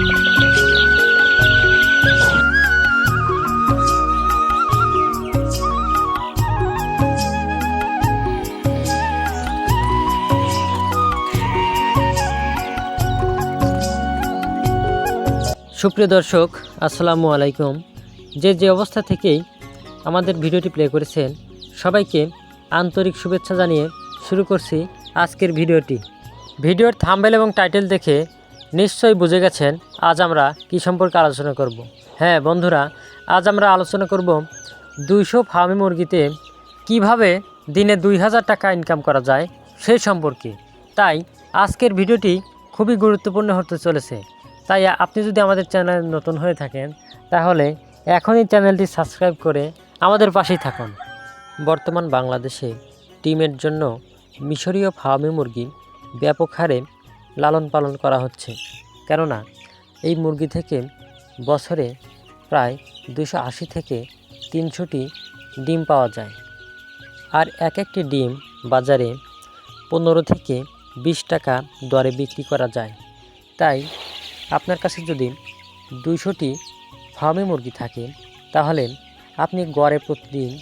সুপ্রিয় দর্শক, আসসালামু আলাইকুম। যে যে অবস্থা থেকেই আমাদের ভিডিওটি প্লে করেছেন, সবাইকে আন্তরিক শুভেচ্ছা জানিয়ে শুরু করছি আজকের ভিডিওটি। ভিডিওর থাম্বেল এবং টাইটেল দেখে নিশ্চয়ই বুঝে গেছেন আজ আমরা কি সম্পর্কে আলোচনা করব। হ্যাঁ বন্ধুরা, আজ আমরা আলোচনা করব দুইশো ফার্মি মুরগিতে কীভাবে দিনে দুই হাজার টাকা ইনকাম করা যায় সেই সম্পর্কে। তাই আজকের ভিডিওটি খুবই গুরুত্বপূর্ণ হতে চলেছে। তাই আপনি যদি আমাদের চ্যানেল নতুন হয়ে থাকেন, তাহলে এখনই চ্যানেলটি সাবস্ক্রাইব করে আমাদের পাশেই থাকুন। বর্তমান বাংলাদেশে টিমের জন্য মিশরীয় ফার্মি মুরগি ব্যাপক হারে লালন পালন করা হচ্ছে। কেননা, এই মুরগি থেকে বছরে প্রায় দুশো আশি থেকে তিনশোটি ডিম পাওয়া যায়। আর এক একটি ডিম বাজারে পনেরো থেকে বিশ টাকা দরে বিক্রি করা যায়। তাই আপনার কাছে যদি দুইশোটি ফার্মে মুরগি থাকে, তাহলে আপনি গড়ে প্রতিদিন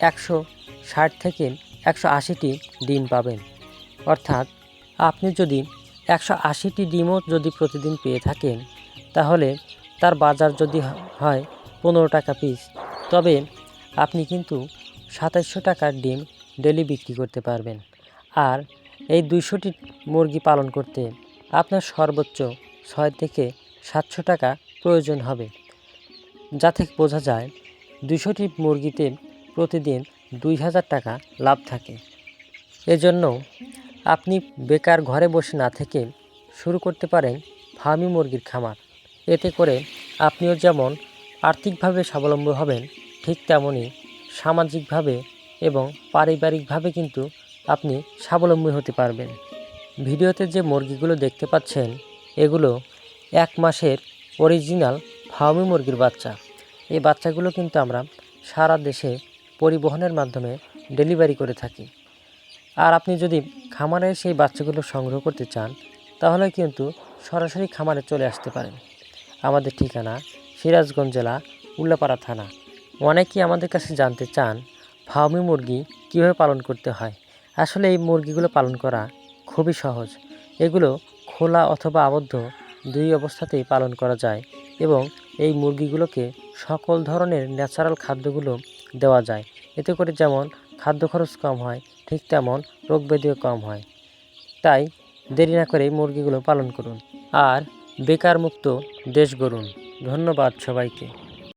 একশো ষাট থেকে একশো আশিটি ডিম পাবেন। অর্থাৎ আপনি যদি একশো আশিটি ডিমও যদি প্রতিদিন পেয়ে থাকেন, তাহলে তার বাজার যদি হয় পনেরো টাকা পিস তবে আপনি কিন্তু সাতাইশশো টাকার ডিম ডেলি বিক্রি করতে পারবেন। আর এই দুইশোটি মুরগি পালন করতে আপনার সর্বোচ্চ ছয় থেকে সাতশো টাকা প্রয়োজন হবে। যা থেকে বোঝা যায় দুশোটি মুরগিতে প্রতিদিন দুই হাজার টাকা লাভ থাকে। এজন্য আপনি বেকার ঘরে বসে না থেকে শুরু করতে পারেন ফার্মি মুরগির খামার। এতে করে আপনিও যেমন আর্থিকভাবে স্বাবলম্বী হবেন, ঠিক তেমনই সামাজিকভাবে এবং পারিবারিকভাবে কিন্তু আপনি স্বাবলম্বী হতে পারবেন। ভিডিওতে যে মুরগিগুলো দেখতে পাচ্ছেন, এগুলো এক মাসের অরিজিনাল ফার্মি মুরগির বাচ্চা। এই বাচ্চাগুলো কিন্তু আমরা সারা দেশে পরিবহনের মাধ্যমে ডেলিভারি করে থাকি। আর আপনি যদি খামারে সেই বাচ্চাগুলো সংগ্রহ করতে চান, তাহলে কিন্তু সরাসরি খামারে চলে আসতে পারেন। আমাদের ঠিকানা সিরাজগঞ্জ জেলা, উল্লাপাড়া থানা। অনেকেই আমাদের কাছে জানতে চান ফার্মি মুরগি কীভাবে পালন করতে হয়। আসলে এই মুরগিগুলো পালন করা খুবই সহজ। এগুলো খোলা অথবা আবদ্ধ দুই অবস্থাতেই পালন করা যায় এবং এই মুরগিগুলোকে সকল ধরনের ন্যাচারাল খাদ্যগুলো দেওয়া যায়। এতে করে যেমন খাদ্য খরচ কম হয়, ঠিক তেমন রোগ ব্যাধিও কম হয়। তাই দেরি না করেই মুরগিগুলো পালন করুন। আর বেকার মুক্ত দেশ গড়ুন। ধন্যবাদ সবাইকে।